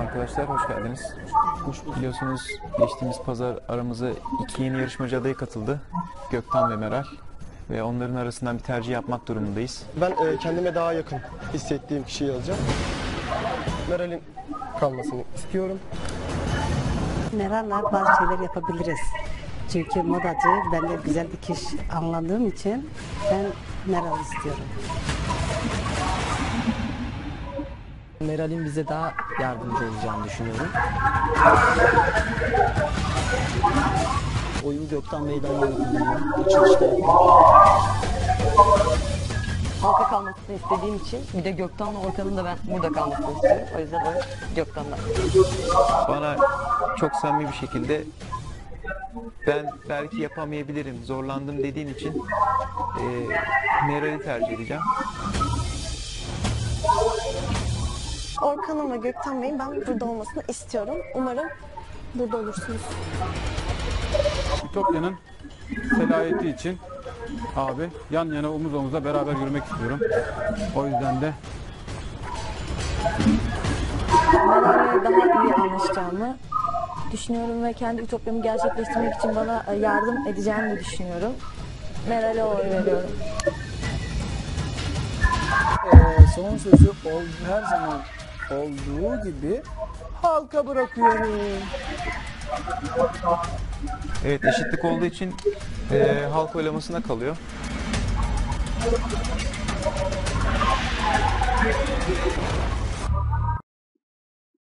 Arkadaşlar hoş geldiniz. Biliyorsunuz geçtiğimiz pazar aramıza iki yeni yarışmacı adayı katıldı. Gökten ve Meral. Ve onların arasından bir tercih yapmak durumundayız. Ben e, kendime daha yakın hissettiğim kişiyi yazacağım. Meral'in kalmasını istiyorum. Meral'la bazı şeyler yapabiliriz. Çünkü modacı, ben de güzel dikiş anladığım için ben Meral istiyorum. Meral'in bize daha yardımcı olacağını düşünüyorum. Oyun Gökten Bey'den yana kullanıyorum. Açılışta halka kalmasını istediğim için bir de Gökten'le Orkan'ın da ben burada kalmasını istiyorum. O yüzden o Gökten'den. Bana çok samimi bir şekilde ben belki yapamayabilirim, zorlandım dediğin için e, Meral'i tercih edeceğim. Orkan'ın ve Gökten Bey'in ben burada olmasını istiyorum. Umarım burada olursunuz. Ütopya'nın selayeti için abi yan yana omuz omuza beraber yürümek istiyorum. O yüzden de daha iyi anlaşacağımı düşünüyorum ve kendi ütopyamı gerçekleştirmek için bana e, yardım edeceğini de düşünüyorum. Meral'e oy veriyorum. Ee, son sözü ol, her zaman olduğu gibi halka bırakıyorum. Evet eşitlik olduğu için e, halk oylamasına kalıyor.